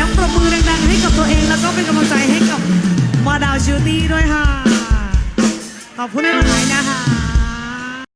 สียงประมือดังๆให้กับตัวเอง แล้วก็เป็นกำลังใจให้กับมาดาวชิวตี้ด้วยค่ะ ขอบคุณมากเลยนะ